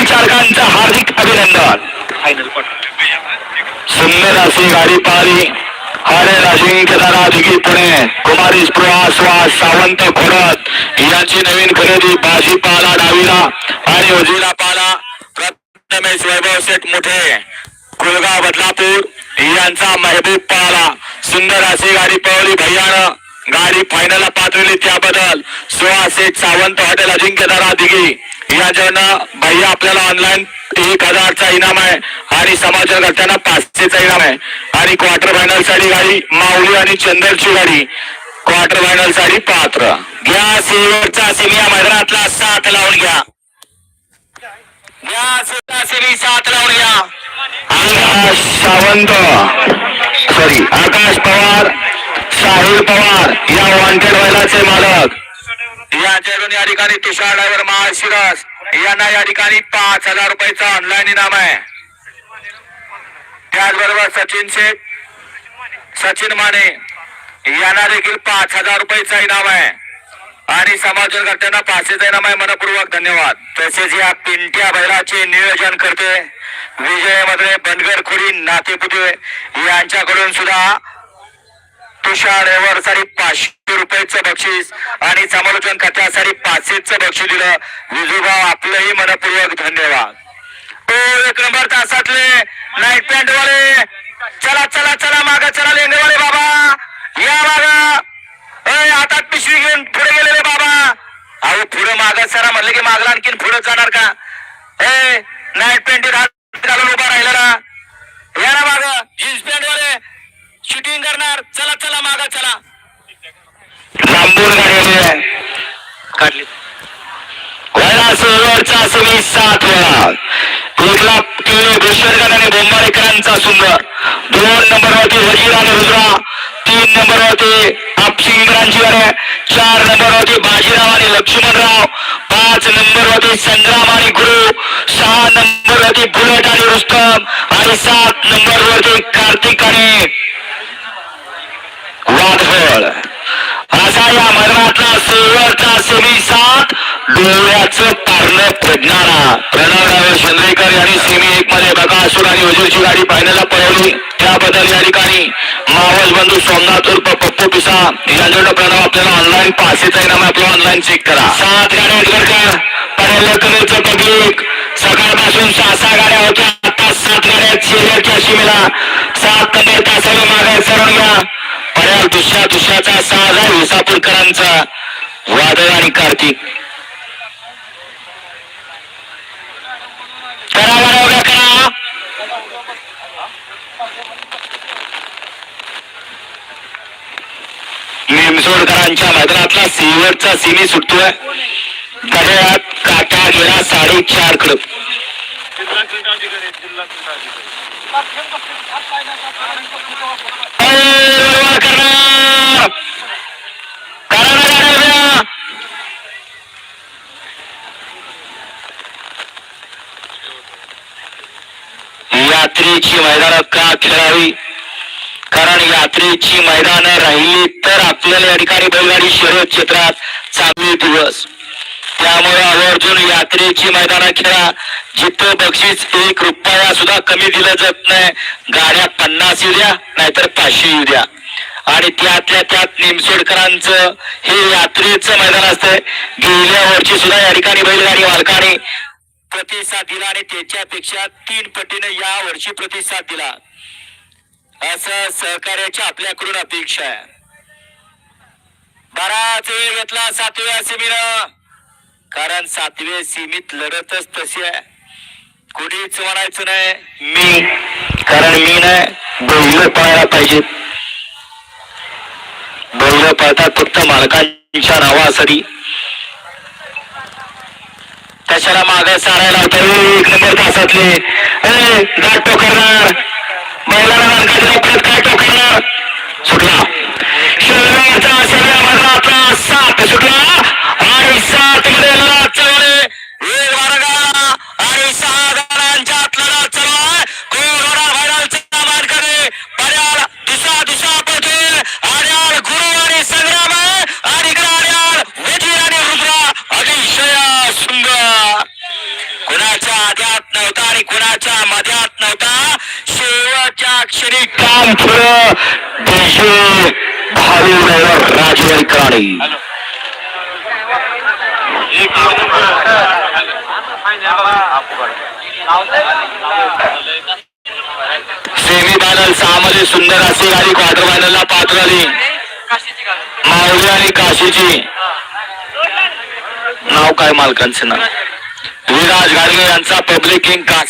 गाडी चालकांचं हार्दिक अभिनंदन. सुंदर अशी गाडी पाहिली. हरे अजिंक्य दादा पुणे कुमारी स्पृहा सुहास सावंत खोडत यांची नवीन खरेदी बाजी पाला डावीला आणि उजवीला पाला प्रथमेश वैभव शेठ मोठे कुलगाव बदलापूर यांचा महबूब पाला सुंदर अशी गाडी पळवली भैयानं. गाडी फायनलला पाठवली त्याबद्दल. सुहास शेठ सावंत हॉटेल अजिंक्य दादा दिघी याच्यानं भैया आपल्याला ऑनलाईन एक हजारचा इनाम आहे आणि समाचार करताना पाचशेचा इनाम आहे. आणि क्वार्टर फायनलसाठी गाडी माऊली आणि चंदरची गाडी. क्वार्टर फायनलसाठी पात्र. घ्या शेवटचा सिमिया मैदानातला साथ लावून घ्या. घ्या साथ लावून घ्या. आकाश सावंत. सॉरी आकाश पवार. साहिल पवार या वॉन्टेड बैलाचे मालक. यांच्याकडून या ठिकाणी तुषार ड्रायव्हर महाशिरस. यांना या ठिकाणी पाच हजार रुपयाचा ऑनलाईन इनाम आहे. त्याचबरोबर सचिन शेख सचिन माने यांना देखील पाच हजार रुपयाचा इनाम आहे. आणि समाजकर्त्यांना पाचशेचा इनाम आहे. मनपूर्वक धन्यवाद. तसेच या पिंट्या बैलाचे नियोजन करते. विजय मधले बनगर खुरी नातेपुते यांच्याकडून सुद्धा तुषार एवर साठी पाचशे रुपयाचं बक्षीस आणि समालोचन कथासाठी पाचशेच बक्षीस दिलं. विजूभाव आपलंही मनपूर्वक धन्यवाद. तो एक नंबर तासातले नाईट पॅन्ट वाले. चला चला चला माग चला लेंगेवाले बाबा. या मागा. अय हातात पिशवी घेऊन पुढे गेलेले बाबा. अहो पुढे माग सरा म्हणले की मागला आणखीन पुढे जाणार का? ए नाईट पॅन्ट हात घालून उभा राहिलेला या ना माग. जीन्स पॅन्ट वाले. शूटिंग करणार. चला चला माग चला. लांबून गाडी काढली. वैरा सुमी सात वेळा. आणि बोंबाळेकरांचा सुंदर. दोन नंबरवरती वजीर आणि रुद्रा. तीन नंबरवरती आपसिंगरांची गाड्या चार नंबरवरती बाजीराव आणि लक्ष्मणराव. पाच नंबरवरती संग्राम आणि गुरु. सहा नंबर वरती बुलेट आणि रुस्तम आणि सात नंबर वरती कार्तिक आणि वादळ असा या मैदानातला शेवटचा सेमी सात डोळ्याचं पारणं पडणारा. प्रणव ड्रायव्हर चंद्रेकर यांनी सेमी एक मध्ये बकासूर आणि वजूरची गाडी फायनलला पळवली. त्याबद्दल या ठिकाणी मावस बंधू सोमनाथ उर्फ पप्पू पिसा यांच्याकडे प्रणव आपल्याला ऑनलाईन पाचशेचा इनाम आपलं ऑनलाईन चेक करा. सात गाड्या आहेत सकाळपासून सहा सहा गाड्या होत्या. आता सात गाड्या आहेत शेवटच्या सीमेला सात नंबर तासाला मागे सरून घ्या पर्याय दुसऱ्या दुसऱ्याचा सहा हजार विसापूरकरांचा. वादळ आणि कार्तिक. करा बरं करा. निमसोडकरांच्या मैदानातला सिल्वरचा सिमी सुटतोय. गड्यात काटा गेला साडेचार कडक जिल्हा क्रीडा अधिकारी जिल्हा क्रीडा अधिकारी. यात्रेची मैदानं का खेळावी? कारण यात्रेची मैदानं राहिली तर आपल्याला या ठिकाणी बैलगाडी शर्यत क्षेत्रात चांगले दिवस. त्यामुळे आवर्जून यात्रेची मैदानं खेळा. जिथं बक्षीस एक रुपया सुद्धा कमी दिलं जात नाही. गाड्या पन्नास येऊ द्या नाहीतर पाचशे येऊ द्या. आणि त्यातल्या त्यात निमसोडकरांचं हे यात्रेचं मैदान असतंय. गेल्या वर्षी सुद्धा या ठिकाणी बैलगाडी मालकाने प्रतिसाद दिला आणि त्याच्यापेक्षा तीन पटीने या वर्षी प्रतिसाद दिला. असं सहकार्याची आपल्याकडून अपेक्षा आहे. बराच वेळ घेतला सातव्या सेमीनं. कारण सातवे सीमित लढतच तशी आहे. कुणीच म्हणायचं नाही मी कारण मी नाही बैल पळायला पाहिजे बैल पळतात फक्त मालकांच्या नावासाठी. कशाला मागे सारायला होतं एक नंबर तासातले. ए गाठ टोकरणार. बैलाला काय टोकरणार. कुणाच्या आध्यात नव्हता आणि कुणाच्या मध्यात नव्हता? शेवटच्या क्षणी काम फुलं विजय भाऊ राजवेकराणी सेमीफायनल सहा मध्ये सुंदर अशी गाडी क्वार्टर फायनल ला पात्र आली माऊली आणि काशीची. नाव काय मालकांचे नाव? विराज गाडगे यांचा पब्लिक किंग काशी